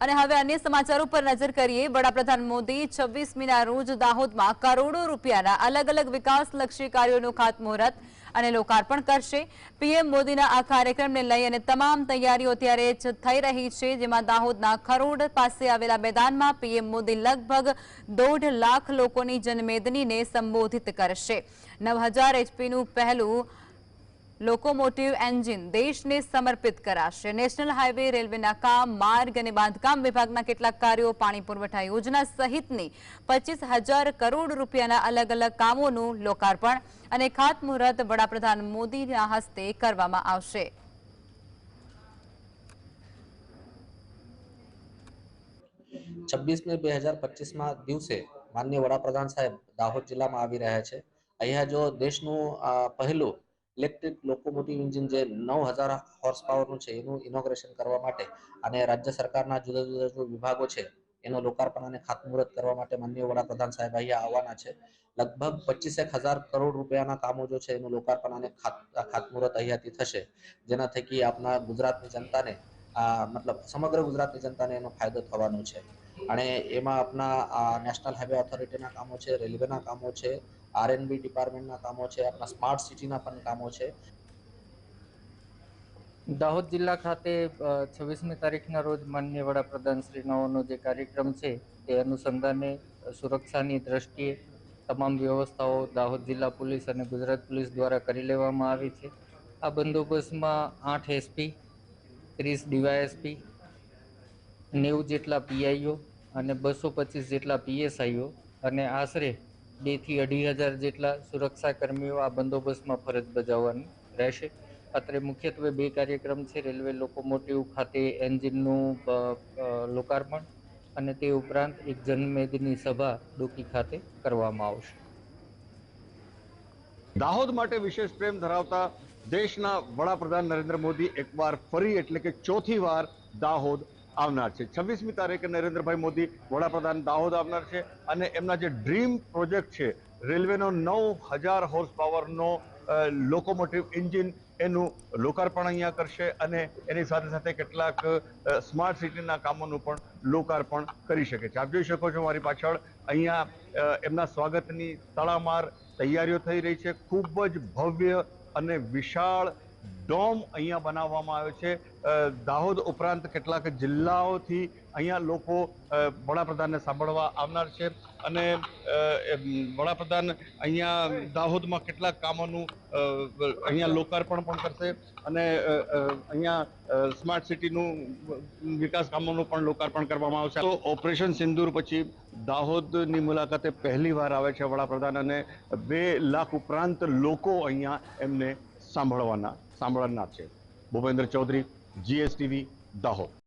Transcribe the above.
અને હવે અન્ય સમાચારો પર નજર કરીએ. વડાપ્રધાન મોદી છવ્વીસમીના રોજ દાહોદમાં કરોડો રૂપિયાના અલગ અલગ વિકાસલક્ષી કાર્યોનું ખાતમુહૂર્ત અને લોકાર્પણ કરશે. પીએમ મોદીના આ કાર્યક્રમને લઈ અને તમામ તૈયારીઓ અત્યારે જ થઈ રહી છે, જેમાં દાહોદના ખરોડ પાસે આવેલા મેદાનમાં પીએમ મોદી લગભગ દોઢ લાખ લોકોની જનમેદનીને સંબોધિત કરશે. નવ હજાર એચપીનું પહેલું લોકોમોટિવ એન્જિન દેશને સમર્પિત કરાશે. નેશનલ હાઈવે રેલવેના કામ, માર્ગ અને બાંધકામ વિભાગના કેટલાક કાર્યો પાણી પુરવઠા યોજના સહિતની પચીસ કરોડ રૂપિયાના અલગ અલગ કામોનું લોકાર્પણ અને ખાતમુહૂર્ત વડાપ્રધાન મોદીના હસ્તે કરવામાં આવશે. છવ્વીસ મે બે હજાર પચીસમાં દિવસે માનનીય વડાપ્રધાન સાહેબ દાહોદ જિલ્લામાં આવી રહ્યા છે. અહીંયા જો દેશનું પહેલું ઇલેક્ટ્રિક લોકોમોટિવ ઇન્જિન જે નવ હજાર હોર્સ પાવરનું છે, એનું ઇનોગ્રેશન કરવા માટે અને રાજ્ય સરકારના જુદા જુદા જે વિભાગો છે, એનો લોકાર્પણ અને ખાતમુહૂર્ત કરવા માટે માનનીય વડાપ્રધાન સાહેબ અહીંયા આવવાના છે. લગભગ પચીસેક હજાર કરોડ રૂપિયાના કામો જો છે, એનું લોકાર્પણ અને ખાત- ખાતમુહૂર્ત અહીંયાથી થશે. જેના થકી આપણા ગુજરાતની જનતાને મતલબ સમગ્ર ગુજરાતની જનતાને એનો ફાયદો થવાનો છે. અને એમાં આપના નેશનલ હાઈવે ઓથોરિટીના કામો છે રેલવેના કામો છે આરએનબી ડિપાર્ટમેન્ટના કામો છે આપણા સ્માર્ટ સિટીના પણ કામો છે. દાહોદ જિલ્લા ખાતે છવ્વીસમી તારીખના રોજ માનનીય વડાપ્રધાન શ્રી જે કાર્યક્રમ છે, તે અનુસંધાને સુરક્ષાની દ્રષ્ટિએ તમામ વ્યવસ્થાઓ દાહોદ જિલ્લા પોલીસ અને ગુજરાત પોલીસ દ્વારા કરી લેવામાં આવી છે. આ બંદોબસ્તમાં આઠ એસપી, ત્રીસ ડીવાયએસપી, નેવું જેટલા પીઆઈઓ અને બસો પચીસ જેટલા પીએસઆઈઓ અને આશરે બેથી અઢી હજાર જેટલા સુરક્ષા કર્મીઓ આ બંદોબસ્તમાં ફરજ બજાવવાની રહેશે. અત્રે મુખ્યત્વે બે કાર્યક્રમ છે, રેલવે લોકોમોટિવ ખાતે એન્જિનનું લોકાર્પણ અને તે ઉપરાંત એક જનમેદની સભા ડોકી ખાતે કરવામાં આવશે. દાહોદ માટે વિશેષ પ્રેમ ધરાવતા દેશના વડાપ્રધાન નરેન્દ્ર મોદી એકવાર ફરી એટલે કે ચોથી વાર દાહોદ આવનાર છે. છવ્વીસમી તારીખે નરેન્દ્રભાઈ મોદી વડાપ્રધાન દાહોદ આવનાર છે અને એમના જે ડ્રીમ પ્રોજેક્ટ છે, રેલવેનો નવ હજાર હોર્સ પાવરનો લોકોમોટિવ એન્જિન એનું લોકાર્પણ અહીંયા કરશે અને એની સાથે સાથે કેટલાક સ્માર્ટ સિટીના કામોનું પણ લોકાર્પણ કરી શકે છે. આપ જોઈ શકો છો મારી પાછળ અહીંયા એમના સ્વાગતની તડામાર તૈયારીઓ થઈ રહી છે. ખૂબ જ ભવ્ય અને વિશાળ ડોમ અહીંયા બનાવવામાં આવ્યો છે. દાહોદ ઉપરાંત કેટલાક જિલ્લાઓથી અહીંયા લોકો વડાપ્રધાનને સાંભળવા આવનાર છે. અને વડાપ્રધાન અહીંયા દાહોદમાં કેટલાક કામોનું અહીંયા લોકાર્પણ પણ કરશે. અને અહીંયા સ્માર્ટ સિટીનું વિકાસ કામોનું પણ લોકાર્પણ કરવામાં આવશે. તો ઓપરેશન સિંદૂર પછી દાહોદની મુલાકાતે પહેલી વાર આવે છે વડાપ્રધાન અને બે લાખ ઉપરાંત લોકો અહીંયા એમને સાંભળવાના સાંભળનાર છે ભૂપેન્દ્ર ચૌધરી જીએસટીવી દાહોદ